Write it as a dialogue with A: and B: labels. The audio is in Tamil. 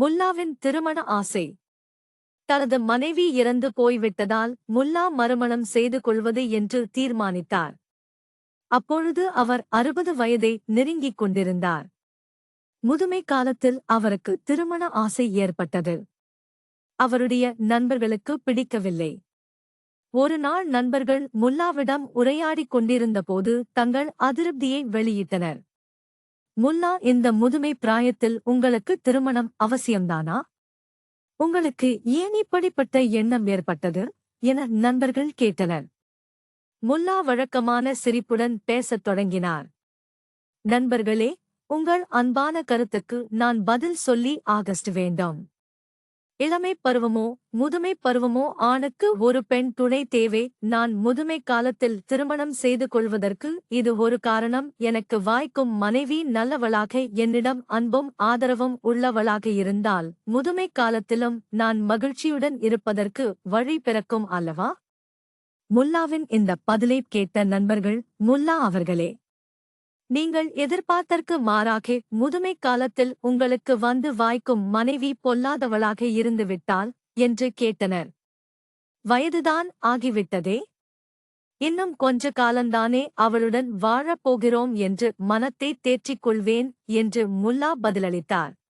A: முல்லாவின் திருமண ஆசை. தனது மனைவி இறந்து போய்விட்டதால் முல்லா மறுமணம் செய்து கொள்வது என்று தீர்மானித்தார். அப்பொழுது அவர் அறுபது வயதை நெருங்கிக் கொண்டிருந்தார். முதுமை காலத்தில் அவருக்கு திருமண ஆசை ஏற்பட்டது. அவருடைய நண்பர்களுக்கு பிடிக்கவில்லை. ஒரு நாள் நண்பர்கள் முல்லாவிடம் உரையாடிக் கொண்டிருந்தபோது தங்கள் அதிருப்தியை வெளியிட்டனர். முல்லா இந்த முதுமை பிராயத்தில் உங்களுக்கு திருமணம் அவசியம்தானா? உங்களுக்கு ஏன் இப்படிப்பட்ட எண்ணம் ஏற்பட்டது? என நண்பர்கள் கேட்டனர். முல்லா வழக்கமான சிரிப்புடன் பேசத் தொடங்கினார். நண்பர்களே உங்கள் அன்பான கருத்துக்கு நான் பதில் சொல்லி ஆகஸ்ட் வேண்டும். இளமை பருவமோ முதுமை பருவமோ ஆணுக்கு ஒரு பெண் துணை தேவை. நான் முதுமை காலத்தில் திருமணம் செய்து கொள்வதற்கு இது ஒரு காரணம். எனக்கு வாய்க்கும் மனைவி நல்லவளாக என்னிடம் அன்பும் ஆதரவும் உள்ளவளாக இருந்தால் முதுமை காலத்திலும் நான் மகிழ்ச்சியுடன் இருப்பதற்கு வழி பிறக்கும் அல்லவா? முல்லாவின் இந்த பதிலை கேட்ட நண்பர்கள் முல்லா அவர்களே. நீங்கள் எதிர்பார்த்தற்கு மாறாக முதுமை காலத்தில் உங்களுக்கு வந்து வாய்க்கும் மனைவி பொல்லாதவளாக இருந்துவிட்டால் என்று கேட்டனர். வயதுதான் ஆகிவிட்டதே. இன்னும் கொஞ்ச காலந்தானே அவளுடன் வாழப் போகிறோம் என்று மனத்தை தேற்றிக் கொள்வேன் என்று முல்லா பதிலளித்தார்.